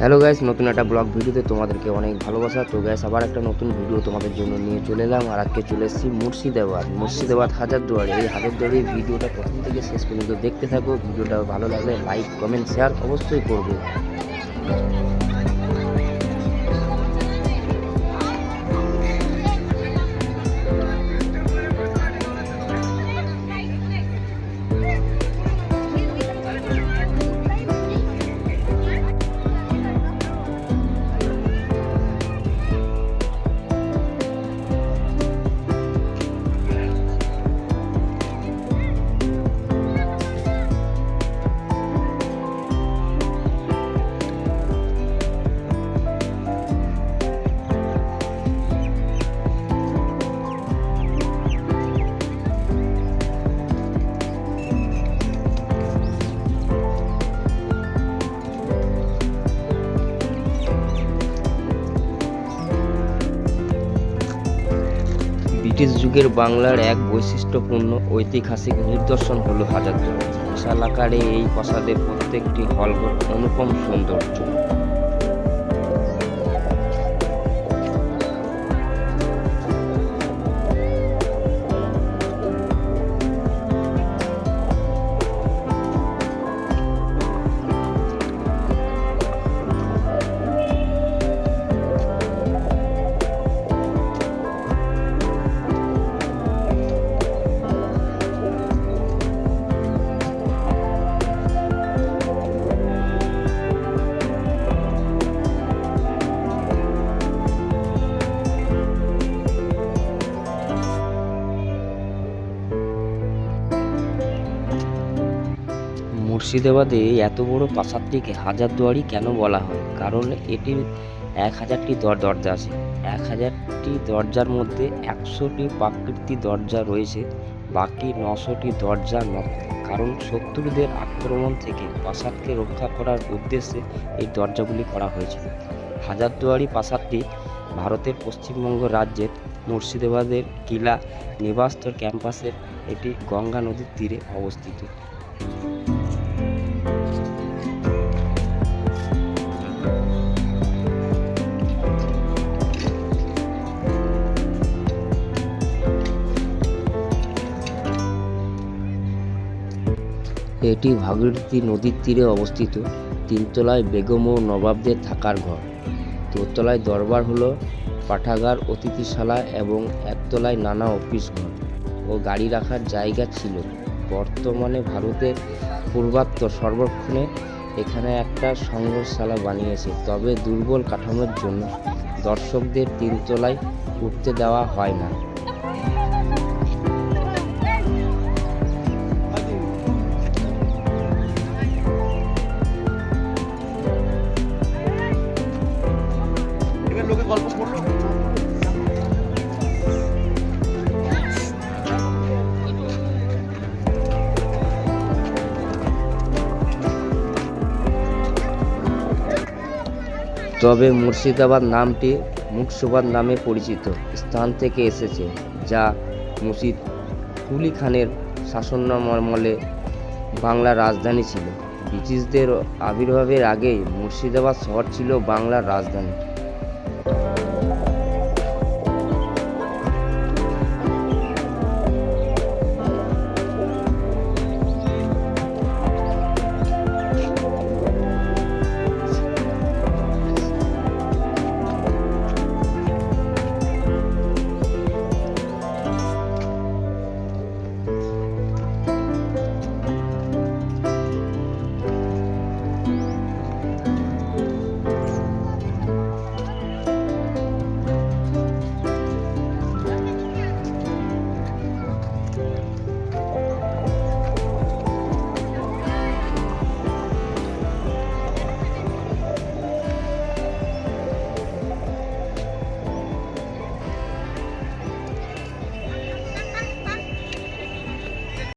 Hello guys নতুন একটা blog ভিডিওতে তোমাদেরকে অনেক ভালোবাসা। তো গ্যাস আবার একটা নতুন ভিডিও তোমাদের জন্য নিয়ে চলে এলাম। আর আজকে চলে এসেছি মুর্শিদাবাদ। মুর্শিদাবাদ হাজারদুয়ারি। এই হাজারদুয়ারি ভিডিওটা প্রথম থেকে শেষ পর্যন্ত দেখতে থাকো। ভিডিওটা ভালো লাগলে লাইক কমেন্ট শেয়ার অবশ্যই করবে। ব্রিটিশ যুগের বাংলার এক বৈশিষ্ট্যপূর্ণ ঐতিহাসিক নিদর্শন হল হাজারদুয়ারি বিশাল আকারে এই প্রাসাদের প্রত্যেকটি হলঘর অনুপম সৌন্দর্য। মুর্শিদাবাদে এত বড় প্রাসাদটিকে হাজারদুয়ারি কেন বলা হয়? কারণ এটির এক হাজারটি দর, দরজা আছে। এক হাজারটি দরজার মধ্যে একশোটি প্রাকৃতি দরজা রয়েছে, বাকি নশোটি দরজা নয়। কারণ শত্রুদের আক্রমণ থেকে প্রাসাদকে রক্ষা করার উদ্দেশ্যে এই দরজাগুলি করা হয়েছিল। হাজারদুয়ারি প্রাসাদটি ভারতের পশ্চিমবঙ্গ রাজ্যের মুর্শিদাবাদের কিলা নিবাস্তর ক্যাম্পাসের এটি গঙ্গা নদীর তীরে অবস্থিত। এটি ভাগীরথী নদীর তীরে অবস্থিত। তিনতলায় বেগম ও নবাবদের থাকার ঘর। দোতলায় দরবার হলো, পাঠাগার, অতিথিশালা এবং একতলায় নানা অফিস ঘর ও গাড়ি রাখার জায়গা ছিল। বর্তমানে ভারতের পূর্বাত্য সর্বক্ষণে এখানে একটা সংগ্রহশালা বানিয়েছে। তবে দুর্বল কাঠামোর জন্য দর্শকদের তিনতলায় উঠতে দেওয়া হয় না। লোকে গল্প করল। তবে মুর্শিদাবাদ নামটি মুর্শিদাবাদ নামে পরিচিত স্থান থেকে এসেছে, যা মুর্শিদ কুলি খানের শাসনামলে বাংলার রাজধানী ছিল। ব্রিটিশদের আবির্ভাবের আগেই মুর্শিদাবাদ শহর ছিল বাংলার রাজধানী।